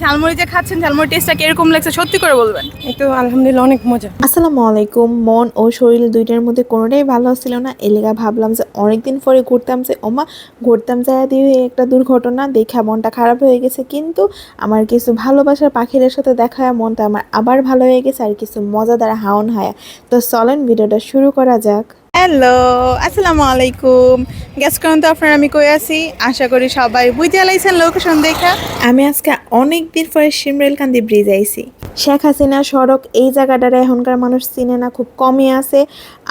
ঝালমুড়ি যে খাচ্ছেন ঝালমুড়ি টেস্টটা কীরকম লাগছে? সত্যি করে বলবেন। এই তো আলহামদুলিল্লাহ অনেক মজা। আসসালামু আলাইকুম। মন ও শরীর দুইটার মধ্যে কোনোটাই ভালো ছিল না। এলাকা ভাবলাম যে অনেকদিন পরে ঘুরতাম যে ওমা ঘুরতাম যায় দিয়ে একটা দুর্ঘটনা দেখা মনটা খারাপ হয়ে গেছে। কিন্তু আমার কিছু ভালোবাসার পাখিদের সাথে দেখা মনটা আমার আবার ভালো হয়ে গেছে আর কিছু মজাদার হাওন হায়া। তো চলেন ভিডিওটা শুরু করা যাক। হ্যালো আসসালামু আলাইকুম। গ্যাস করুন তো আপনারা আমি কই আছি? আশা করি সবাই বুঝতে লাইছেন লোকেশন দেখা। আমি আজকে অনেক দিন পরে সিমরেলকান্দি ব্রিজ আইছি। শেখ হাসিনা সড়ক এই জায়গাটার এখনকার মানুষ চিনে না খুব কমই আছে।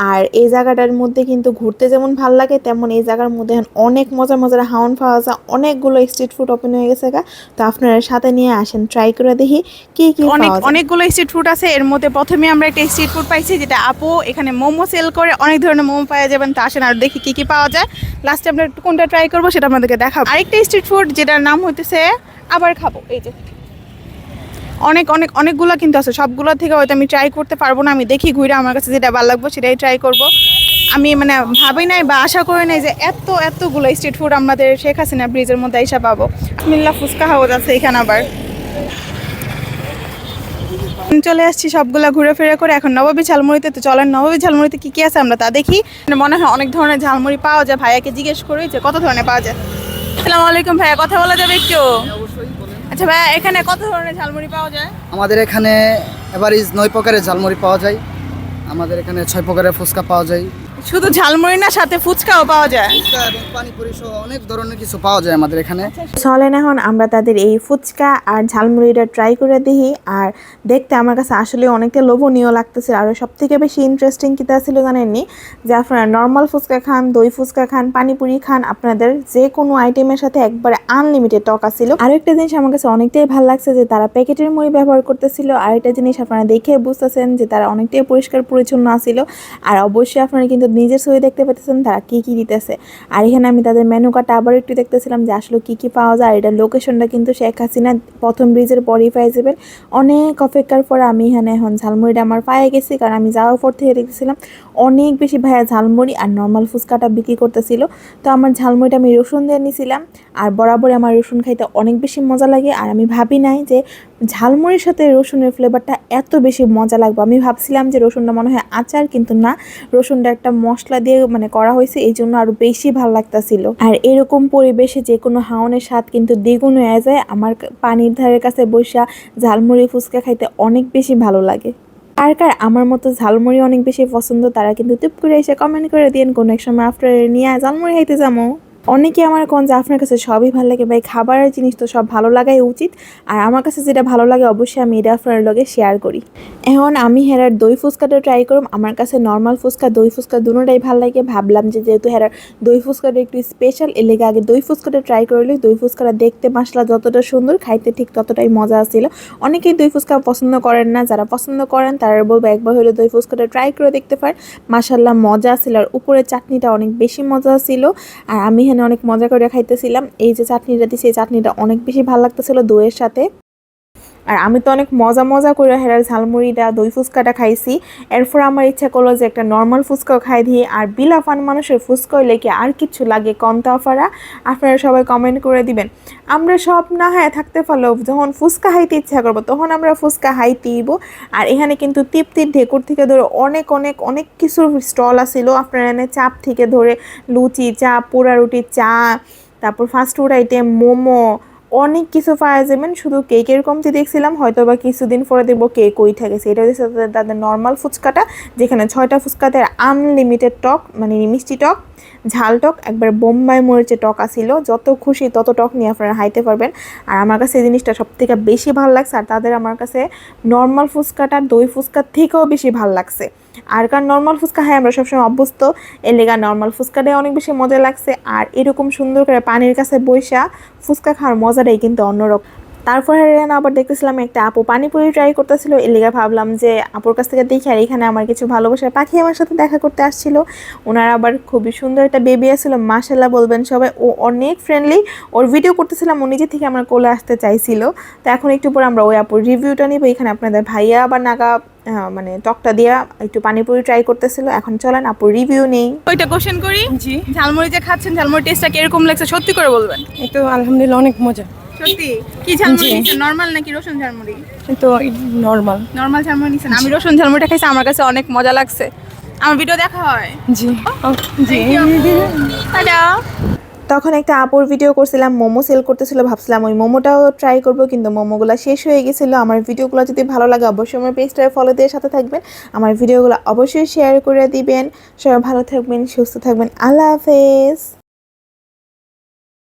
আর এই জায়গাটার মধ্যে কিন্তু ঘুরতে যেমন ভালো লাগে তেমন এই জায়গার মধ্যে অনেক মজার মজার হাউন পাওয়া যায়। অনেকগুলো স্ট্রিট ফুড ওপেন হয়ে গেছে গা। তো আপনারা সাথে নিয়ে আসেন ট্রাই করে দেখি কি কি অনেক অনেকগুলো স্ট্রিট ফুড আছে। এর মধ্যে প্রথমে আমরা একটা স্ট্রিট ফুড পাইছি যেটা আপু এখানে মোমো সেল করে অনেক ধরনের মোমো পাওয়া যাবেন তা আসেন আর দেখি কি কি পাওয়া যায়। লাস্টে আমরা একটু কোনটা ট্রাই করব সেটা আপনাদেরকে দেখাবো। আরেকটা স্ট্রিট ফুড যেটার নাম হইতেছে আবার খাব, এই যে। অনেক অনেক, অনেকগুলো কিন্তু আছে, সবগুলো থেকে হয়তো আমি ট্রাই করতে পারব না, আমি দেখি ঘুরে আমার কাছে যেটা ভালো লাগবে সেটাই ট্রাই করব। আমি মানে ভাবি নাই বা আশা করি নাই যে এত, এতগুলো স্ট্রিট ফুড আমাদের শেখ হাসিনা ব্রিজের মধ্যে এসে পাবো। মিল্লা ফুচকা হাউস আছে এখানে আবার। চলে আসছি সবগুলা ঘুরে ফিরে করে, এখন নববী ঝালমুড়িতে তো চলেন, নববী ঝালমুড়িতে কি কি আছে আমরা তা দেখি। মানে মনে হয় অনেক ধরনের ঝালমুড়ি পাওয়া যায়, ভাইয়াকে জিজ্ঞেস করি যে কত ধরনের পাওয়া যায়। আসসালামু আলাইকুম ভাইয়া, কথা বলা যাবে একটু? আচ্ছা ভাই এখানে কত ধরনের ঝালমুড়ি পাওয়া যায়? আমাদের এখানে এভারেজ নয় প্রকারের ঝালমুড়ি পাওয়া যায়। আমাদের এখানে ছয় প্রকারের ফুচকা পাওয়া যায়। শুধু ঝালমুড়ি না সাথে ফুচকাও পাওয়া যায়। অনেক ধরনের কিছু পাওয়া যায় আমাদের এখানে। চলেন এখন আমরা তাদের এই ফুচকা আর ঝালমুড়িটা ট্রাই করে দিই আর দেখতে আমার কাছে আসলে অনেকটা লোভনীয় লাগতেছে। আর সব থেকে বেশি ইন্টারেস্টিং কিতা ছিল জানেননি? যে আপনারা নর্মাল ফুচকা খান দই ফুচকা খান পানিপুরি খান আপনাদের যে কোনো আইটেমের সাথে একবারে আনলিমিটেড টক ছিল আর একটা জিনিস আমার কাছে অনেকটাই ভালো লাগছে যে তারা প্যাকেটের মুড়ি ব্যবহার করতেছিল। আর একটা জিনিস আপনারা দেখে বুঝতেছেন যে তারা অনেকটাই পরিষ্কার পরিচ্ছন্ন আছিল। আর অবশ্যই আপনারা কিন্তু নিজের ছবি দেখতে পেতেছেন তারা কী কী দিতেছে। আর এখানে আমি তাদের মেনু কার্ডটা আবার একটু দেখতেছিলাম যে আসলে কী কী পাওয়া যায়, আর এটা লোকেশনটা কিন্তু শেখ হাসিনা প্রথম ব্রিজের পরই পাই যাবেন। অনেক অপেক্ষার পর আমি এখানে এখন ঝালমুড়িটা আমার পায়ে গেছি, কারণ আমি যাওয়ার পর থেকে দেখতেছিলাম অনেক বেশি ভাইয়া ঝালমুড়ি আর নর্মাল ফুচকাটা বিক্রি করতেছিল। তো আমার ঝালমুড়িটা আমি রসুন দিয়ে নিয়েছিলাম আর বরাবর আমার রসুন খাইতে অনেক বেশি মজা লাগে। আর আমি ভাবি নাই যে ঝালমুড়ির সাথে রসুনের ফ্লেভারটা এত বেশি মজা লাগবে। আমি ভাবছিলাম যে রসুনটা মনে হয় আচার, কিন্তু না, রসুনটা একটা মশলা দিয়ে মানে করা হয়েছে, এই জন্য আরও বেশি ভালো লাগতাছিল। আর এরকম পরিবেশে যে কোনো হাওনের স্বাদ কিন্তু দ্বিগুণ হয়ে যায়। আমার পানির ধারের কাছে বসা ঝালমুড়ি ফুচকা খাইতে অনেক বেশি ভালো লাগে। আর কার আমার মতো ঝালমুড়ি অনেক বেশি পছন্দ, তারা কিন্তু টুপ করে এসে কমেন্ট করে দিন কোন এক সময় আফটার নিয়ে ঝালমুড়ি খাইতে যাব অনেকে আমার কোন যে আপনার কাছে সবই ভালো লাগে, ভাই খাবারের জিনিস তো সব ভালো লাগাই উচিত। আর আমার কাছে যেটা ভালো লাগে অবশ্যই আমি এটা আপনার লগে শেয়ার করি। এখন আমি হেরার দই ফুচকাটা ট্রাই করব আমার কাছে নর্মাল ফুচকা, দই ফুচকা দুটোটাই ভালো লাগে। ভাবলাম যে যেহেতু হেরার দই ফুচকাটা একটু স্পেশাল এর লেগে আগে দই ফুচকাটা ট্রাই করলে দই ফুচকাটা দেখতে মশলা যতটা সুন্দর, খাইতে ঠিক ততটাই মজা ছিল অনেকেই দই ফুচকা পছন্দ করেন না, যারা পছন্দ করেন তারা বলব একবার হলে দই ফুচকাটা ট্রাই করে দেখতে পারেন। মাসাল্লাহ মজা ছিল আর উপরে চাটনিটা অনেক বেশি মজা ছিল। আর আমি এখানে অনেক মজা করে খাইতেছিলাম। এই যে চাটনিটা দিছি, এই চাটনিটা অনেক বেশি ভালো লাগতেছিল দইয়ের সাথে। আর আমি তো অনেক মজা মজা করে হেরার ঝালমুড়িটা, দই ফুচকাটা খাইছি। এরপর আমার ইচ্ছা করল যে একটা নর্মাল ফুচকাও খাই দিয়ে আর বিলাফান মানুষের ফুচকা কি আর কিছু লাগে কমতা অফারা? আপনারা সবাই কমেন্ট করে দিবেন। আমরা সব না হয় থাকতে পারলেও যখন ফুচকা হাইতে ইচ্ছা করব, তখন আমরা ফুচকা হাইতেইব আর এখানে কিন্তু তৃপ্তির ঢেকুর থেকে ধরে অনেক অনেক অনেক কিছুর স্টল আছিল। আপনারা এনে চাপ থেকে ধরে লুচি চা, পোড়া রুটি চা, তারপর ফাস্ট ফুড আইটেম মোমো অনেক কিছু পাওয়া যাবেন শুধু কেকের কমতি দেখছিলাম হয়তো বা কিছুদিন পরে দেখব কেক ওই গেছে। এটা হচ্ছে তাদের- নর্মাল ফুচকাটা, যেখানে ছয়টা ফুচকাতে আনলিমিটেড টক মানে মিষ্টি টক, ঝাল টক, একবার বোম্বাই মরিচের টক আসিল যত খুশি তত টক নিয়ে আপনারা হাইতে পারবেন। আর আমার কাছে এই জিনিসটা সব থেকে বেশি ভালো লাগছে। আর তাদের আমার কাছে নর্মাল ফুচকাটা দই ফুচকার থেকেও বেশি ভালো লাগছে। আর কার নর্মাল ফুচকা হয় আমরা সবসময় অভ্যস্ত, এর লেগা নর্মাল ফুচকাটাই অনেক বেশি মজা লাগছে। আর এরকম সুন্দর করে পানির কাছে বৈশা ফুচকা খাওয়ার মজাটাই কিন্তু অন্যরকম। তারপরে রেন আবার দেখতেছিলাম একটা আপু পানিপুরি ট্রাই করতেছিল। এর লেগে ভাবলাম যে আপুর কাছ থেকে দেখি আর এখানে আমার কিছু ভালোবাসার পাখি আমার সাথে দেখা করতে আসছিল। ওনার আবার খুবই সুন্দর একটা বেবি আসছিল মাশাল্লাহ বলবেন সবাই। ও অনেক ফ্রেন্ডলি ওর ভিডিও করতেছিলাম ও নিজে থেকে আমার কোলে আসতে চাইছিল। তো এখন একটু পর আমরা ওই আপুর রিভিউটা নিব। এখানে আপনাদের ভাইয়া আবার নাগা মানে টকটা দিয়া একটু পানিপুরি ট্রাই করতেছিল। এখন চলেন আপুর রিভিউ নেই। ওইটা কোশ্চেন করি? জি। ঝালমুড়ি যে খাচ্ছেন ঝালমুড়ি টেস্টটা কীরকম লাগছে? সত্যি করে বলবেন। এই তো আলহামদুলিল্লাহ অনেক মজা। সত্যি? কি ঝালমুড়ি নিছেন? নরমাল নাকি রসুন ঝালমুড়ি? তো নর্মাল নরমাল ঝালমুড়ি নিছেন? আমি রসুন ঝালমুড়িটা খাইছি আমার কাছে অনেক মজা লাগছে। আমার ভিডিও দেখা হয়। জি তখন একটা আপুর ভিডিও করছিলাম মোমো সেল করতেছিল ভাবছিলাম ওই মোমোটাও ট্রাই করব কিন্তু মোমোগুলো শেষ হয়ে গেছিল। আমার ভিডিওগুলো যদি ভালো লাগে অবশ্যই আমার পেজটায় ফলো দিয়ে সাথে থাকবেন। আমার ভিডিওগুলো অবশ্যই শেয়ার করে দিবেন। সবাই ভালো থাকবেন সুস্থ থাকবেন। আল্লাহ হাফেজ।